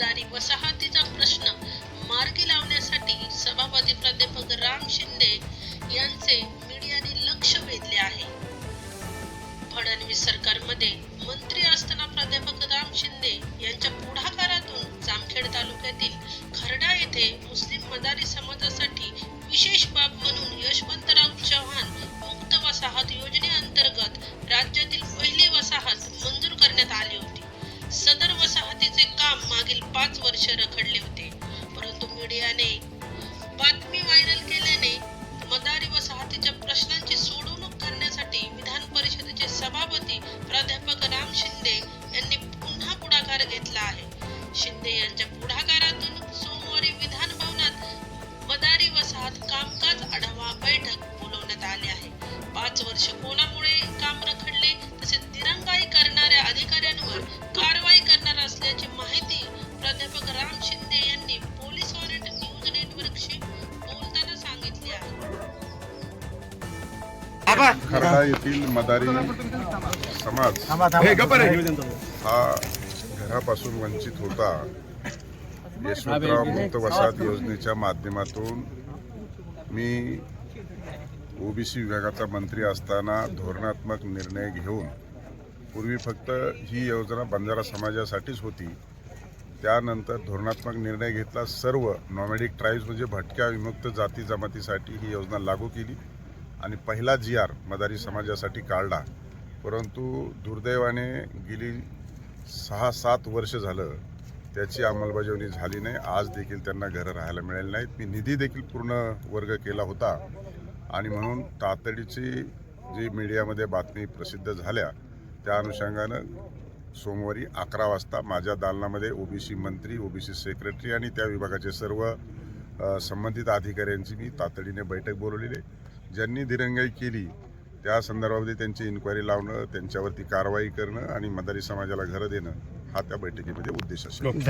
वसाहतीचा प्रश्न मार्गी लावण्यासाठी सभापती प्राध्यापक राम शिंदे यांचे मीडियाने लक्ष वेधले आहे. फडणवीस सरकारमध्ये मंत्री असताना प्राध्यापक राम शिंदे यांच्या पुढाकारातून जामखेड तालुक्यातील खर्डा येथे मुस्लिम मदारी समाजासाठी विशेष बाब म्हणून यशवंत पाच वर्ष रखडले होते. परंतु मीडियाने बातमी व्हायरल केल्याने मदारी वसाहतीच्या प्रश्नांची सोडवणूक करण्यासाठी विधान परिषदेचे सभापती प्राध्यापक राम शिंदे यांनी पुन्हा पुढाकार घेतला आहे. शिंदे यांच्या पुढाकारातून सोमवारी विधान भवनात मदारी वसाहत कामकाज आढावा बैठक बोलवण्यात आली आहे. पाच वर्ष कोणामुळे काम रखडले तसेच दिरंगाई खर्डा येथील मदारी समाज हा घरापासून वंचित होता. यशवंतराव मुक्त वसाहत योजनेच्या माध्यमातून मी ओबीसी विभागाचा मंत्री असताना धोरणात्मक निर्णय घेऊन पूर्वी फक्त ही योजना बंजारा समाजासाठीच होती. त्यानंतर धोरणात्मक निर्णय घेतला. सर्व नॉमॅडिक ट्राईब्स म्हणजे भटक्या विमुक्त जाती जमातीसाठी ही योजना लागू केली. आणि पहिला जी आर मदारी समाजासाठी काढला. परंतु दुर्दैवाने गेली सहा सात वर्ष झालं त्याची अंमलबजावणी झाली नाही. आज देखील त्यांना घरं राहायला मिळाली नाहीत. मी निधी देखील पूर्ण वर्ग केला होता. आणि म्हणून तातडीची जी मीडियामध्ये बातमी प्रसिद्ध झाल्या त्या अनुषंगानं सोमवारी अकरा वाजता माझ्या दालनामध्ये ओबीसी मंत्री ओबीसी सेक्रेटरी आणि त्या विभागाचे सर्व संबंधित अधिकाऱ्यांची मी तातडीने बैठक बोलवलेली आहे. ज्यांनी दिरंगाई केली त्या संदर्भामध्ये त्यांची इन्क्वायरी लावणं त्यांच्यावरती कारवाई करणं आणि मदारी समाजाला घरं देणं हा त्या बैठकीमध्ये उद्देश असेल.